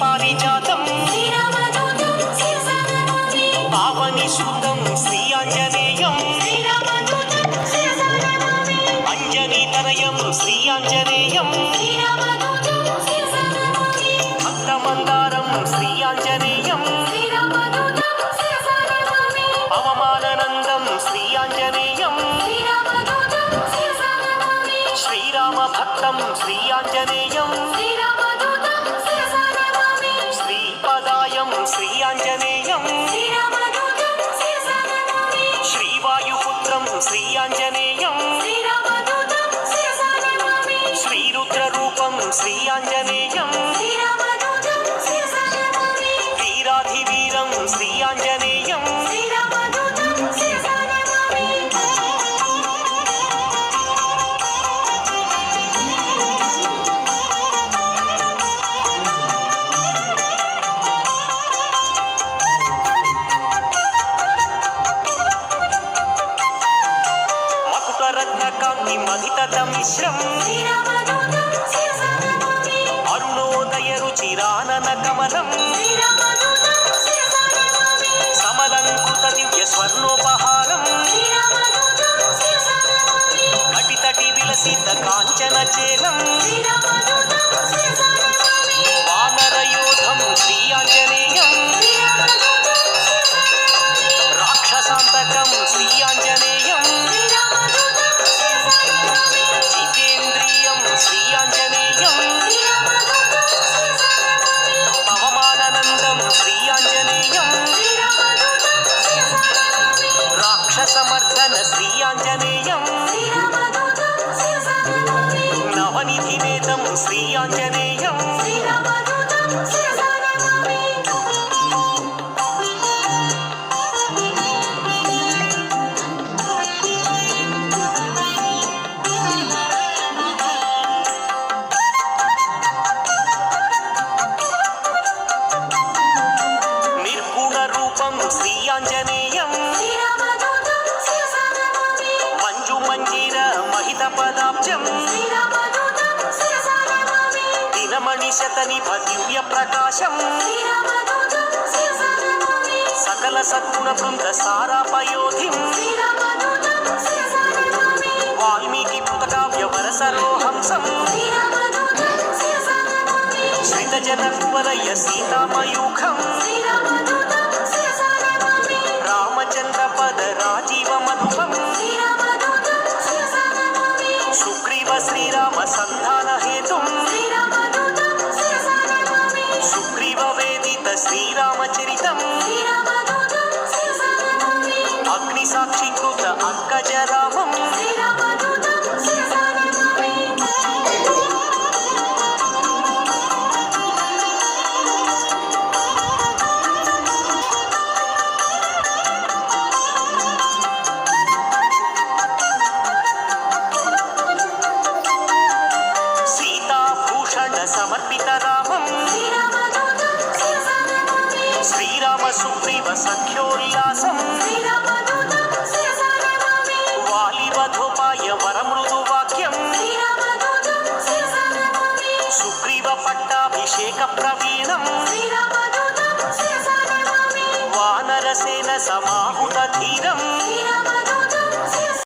పారిజాతం పావని సూతం శ్రీ ఆంజనేయం అంజని తనయం శ్రీ ఆంజనేయం భక్త మందారం శ్రీ శ్రీ ఆంజనేయం శ్రీరామ భక్తం శ్రీ ఆంజనేయం శ్రీరామ శ్రీ ఆంజనేయం శ్రీరామదూతం శిరసా నమామి శ్రీవాయుపుత్రం శ్రీ ఆంజనేయం శ్రీరామదూతం శిరసా నమామి శ్రీరుద్రరూపం శ్రీ ఆంజనేయం శ్రీరామదూతం శిరసా నమామి వీరాధివీరం శ్రీ మహితత ఆంజనేయం. నిర్గుణ రూపం శ్రీ ఆంజనేయం. మంజు మంజీర మహిత పదాబ్జం. దినమణి శతనిభ దివ్య ప్రకాశం. సకల సద్గుణ బృంద సారాపయోధి. వాల్మీకి కృతకావ్య వరసరోహంసం. శ్రీరామదూతం శిరసా సీతామయూఖం. రామచంద్ర పద రాజీవ మధుపం శ్రీరామదూతం సుగ్రీవ శ్రీరామ సంధాన. నమామి అగ్ని సాక్షికృత అంకజరామం. సుగ్రీవ సఖ్యోల్లాసం వాలివధోపాయ వరమృదు వాక్యం సుగ్రీవ పట్టాభిషేక ప్రవీణం వానరసేన సమాహుత ధీరం